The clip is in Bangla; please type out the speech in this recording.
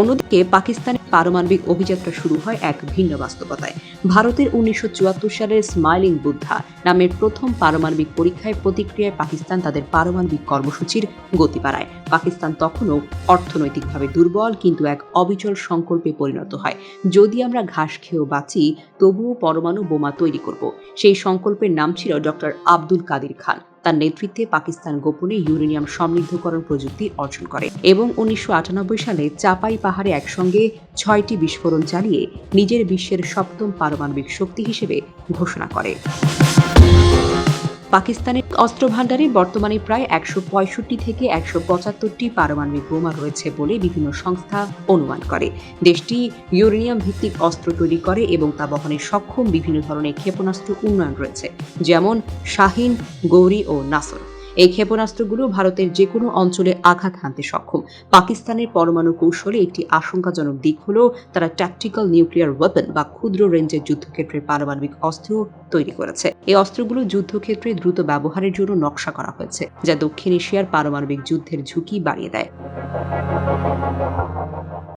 অন্যদিকে পাকিস্তানের পারমাণবিক অভিযাত্রা শুরু হয় এক ভিন্ন বাস্তবতায়। ভারতের উনিশশো সালের স্মাইলিং বুদ্ধা নামের প্রথম পারমাণবিক পরীক্ষায় প্রতিক্রিয়ায় পাকিস্তান তাদের পারমাণবিক কর্মসূচির গতি বাড়ায়। পাকিস্তান তখনও অর্থনৈতিকভাবে দুর্বল, কিন্তু এক অবিচল সংকল্পে পরিণত হয়। যদি আমরা ঘাস খেয়েও বাঁচি, তবুও পরমাণু বোমা তৈরি করব। সেই সংকল্পের নাম ছিল ডক্টর আব্দুল কাদির খান। তার নেতৃত্বে পাকিস্তান গোপনে ইউরেনিয়াম সমৃদ্ধকরণ প্রযুক্তি অর্জন করে এবং উনিশশো আটানব্বই সালে চাপাই পাহাড়ে একসঙ্গে ছয়টি বিস্ফোরণ চালিয়ে নিজের বিশ্বের সপ্তম পারমাণবিক শক্তি হিসেবে ঘোষণা করে। পাকিস্তানের অস্ত্র ভাণ্ডারে বর্তমানে প্রায় একশো পঁয়ষট্টি থেকে একশো পঁচাত্তরটি পারমাণবিক বোমা রয়েছে বলে বিভিন্ন সংস্থা অনুমান করে। দেশটি ইউরেনিয়াম ভিত্তিক অস্ত্র তৈরি করে এবং তা বহনে সক্ষম বিভিন্ন ধরনের ক্ষেপণাস্ত্র উন্নয়ন রয়েছে, যেমন শাহিন, গৌরী ও নাসর। এই ক্ষেপণাস্ত্রগুলো ভারতের যে কোনো অঞ্চলে আঘাত হানতে সক্ষম। পাকিস্তানের পরমাণু কৌশলে একটি আশঙ্কাজনক দিক হল তারা ট্যাকটিক্যাল নিউক্লিয়ার ওয়েপন বা ক্ষুদ্র রেঞ্জের যুদ্ধক্ষেত্রে পারমাণবিক অস্ত্র তৈরি করেছে। এই অস্ত্রগুলো যুদ্ধক্ষেত্রে দ্রুত ব্যবহারের জন্য নকশা করা হয়েছে, যা দক্ষিণ এশিয়ার পারমাণবিক যুদ্ধের ঝুঁকি বাড়িয়ে দেয়।